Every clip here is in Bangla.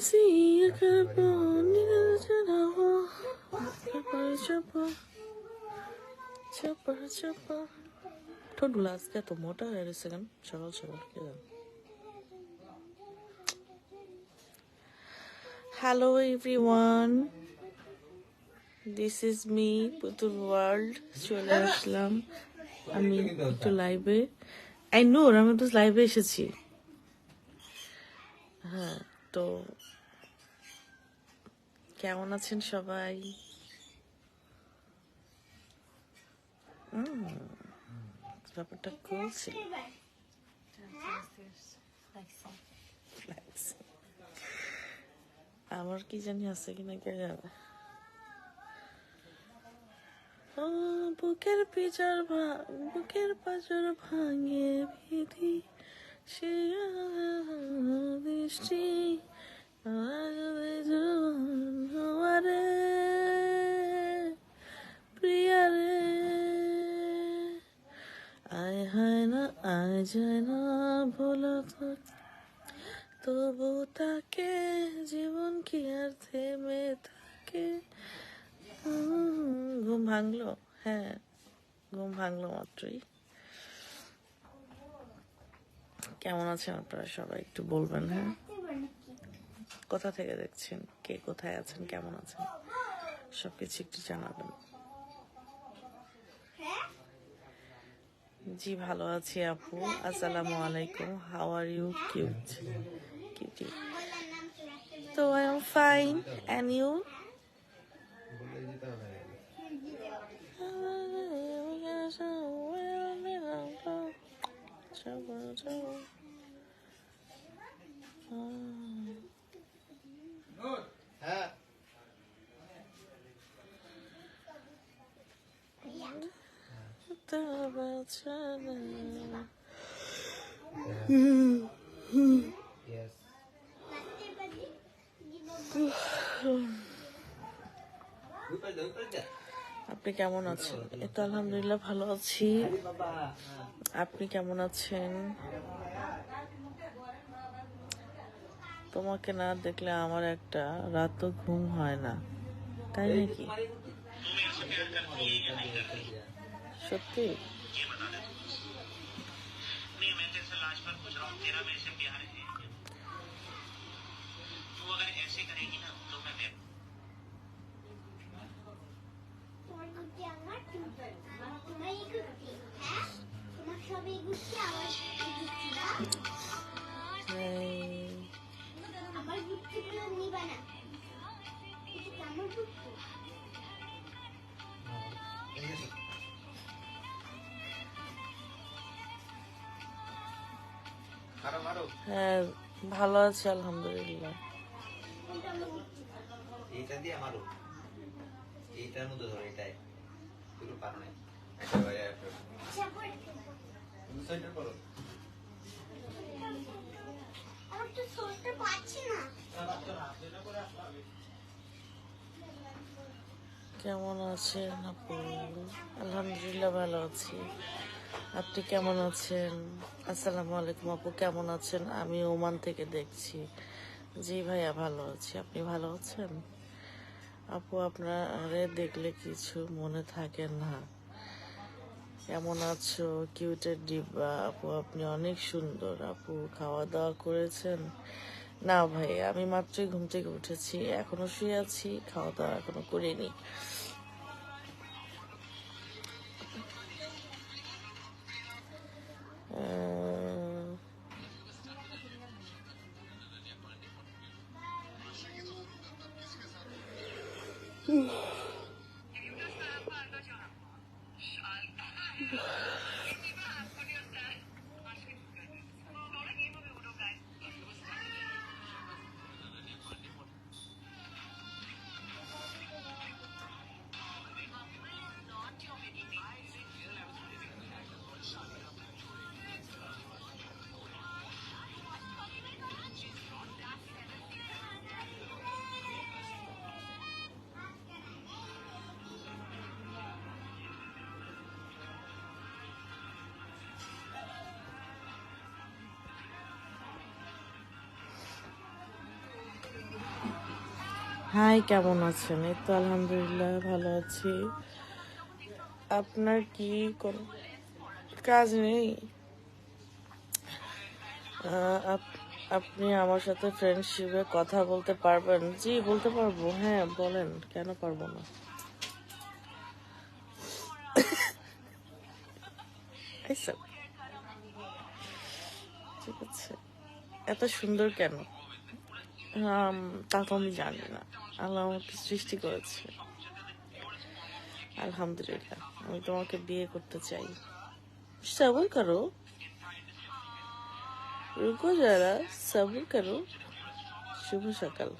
see a couple needed to know. Chopper, chopper, chopper. ঠোঁটগুলো আজকে এত মোটা হয়ে গেছে কেন সকাল সকাল কে hello everyone this is me Putul world চলে আসলাম আমি একটু লাইভে আই নো আমি তো লাইভে এসেছি হ্যাঁ তো কেমন আছেন সবাই? ব্যাপারটা কুল আমার কি জানি আছে কিনা কে জানে। বুকের পিচর ভা- বুকের পাচর ভাঙে বিধি সে দৃষ্টি আমারে প্রিয়া রে আয় হয় না, আয় যায় না বলো তো তবু তাকে জীবন কি আর থেমে থাকে? ঘুম ভাঙলো হ্যাঁ ঘুম ভাঙলো মাত্রই। কেমন আছেন আপনারা সবাই? একটু বলবেন হ্যাঁ? কোথা থেকে দেখছেন? কে কোথায় আছেন? কেমন আছেন? সবকিছু একটু জানাবেন। জি, ভালো আছি আপু। আসসালামু আলাইকুম। How are you cute cutie তো I am fine and you আপনি কেমন আছেন? এই তো আলহামদুলিল্লাহ ভালো আছি। আপনি কেমন আছেন? তোমাকে না দেখলে আমার একটা রাতও ঘুম হয় না। তাই নাকি? সত্যি? তোমার সবই গুছিয়ে হ্যাঁ ভালো আছি আলহামদুলিল্লাহ। কোনটা আমার দিয়ে মারো। এইটার মধ্যে ধরো এটাই। পুরো পারো নাই। এটা বাইরে একটা পরে। দু সাইডে করো আমার তো সরতে পারছি না কেমন আছেন আলহামদুলিল্লাহ ভালো আছি। আপনি কেমন আছেন? আসসালামু আলাইকুম আপু, কেমন আছেন? আমি ওমান থেকে দেখছি। জি ভাইয়া, ভালো আছি। আপনি ভালো আছেন? আপু, আপনারে দেখলে কিছু মনে থাকে না। কেমন আছো? কিউটের ডিব্বা। আপু, আপনি অনেক সুন্দর। আপু খাওয়া দাওয়া করেছেন? না ভাই আমি মাত্রই ঘুম থেকে উঠেছি। এখনও শুয়ে আছি খাওয়া দাওয়া এখনও করিনি। হাই, কেমন আছেন? এই তো আলহামদুলিল্লাহ, ভালো আছি। আপনার কি কোন কাজ নেই? আপনি আমার সাথে ফ্রেন্ডশিপে কথা বলতে পারবেন। জি, বলতে পারব। হ্যাঁ বলেন, কেন পারব না। ঠিক আছে। এত সুন্দর কেন? তা তো আমি জানি না। আল্লাহ আমাকে সৃষ্টি করেছে। আলহামদুলিল্লাহ, আমি তোমাকে বিয়ে করতে চাই। সবর করো। রুকো যারা, সবর করো। শুভ সকাল।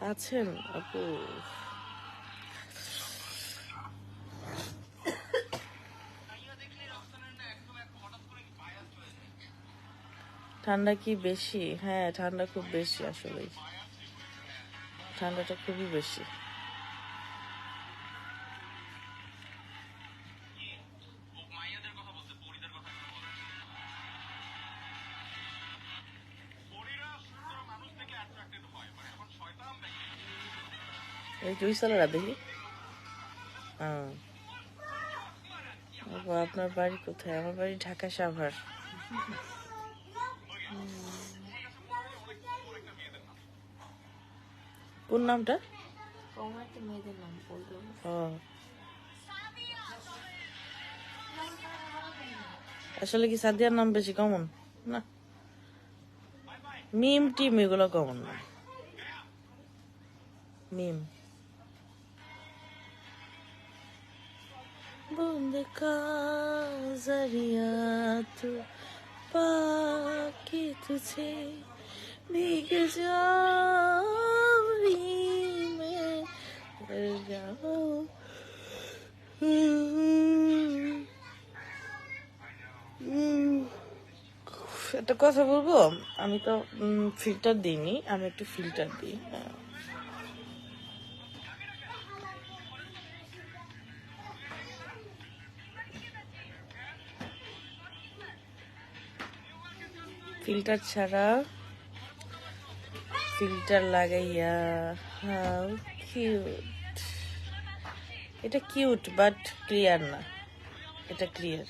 আছেন আপু। ঠান্ডা কি বেশি? হ্যাঁ ঠান্ডা খুব বেশি আসলে ঠান্ডাটা খুবই বেশি। আপনার বাড়ি কোথায়? আমার বাড়ি ঢাকা সাভার কোন নামটা ও আসলে কি সাদিয়ার নাম বেশি কমন না মিম টিম এগুলো কমন না মিম बूंद का जरिया तू पाके तुझे भीग जाऊंगी একটা কথা বলব? আমি তো ফিল্টার দিইনি, আমি একটু ফিল্টার দিই। ফিল্টার ছাড়া ফিল্টার লাগাইয়া হাউ কিউট এটা কিউট বাট ক্লিয়ার না। এটা ক্লিয়ার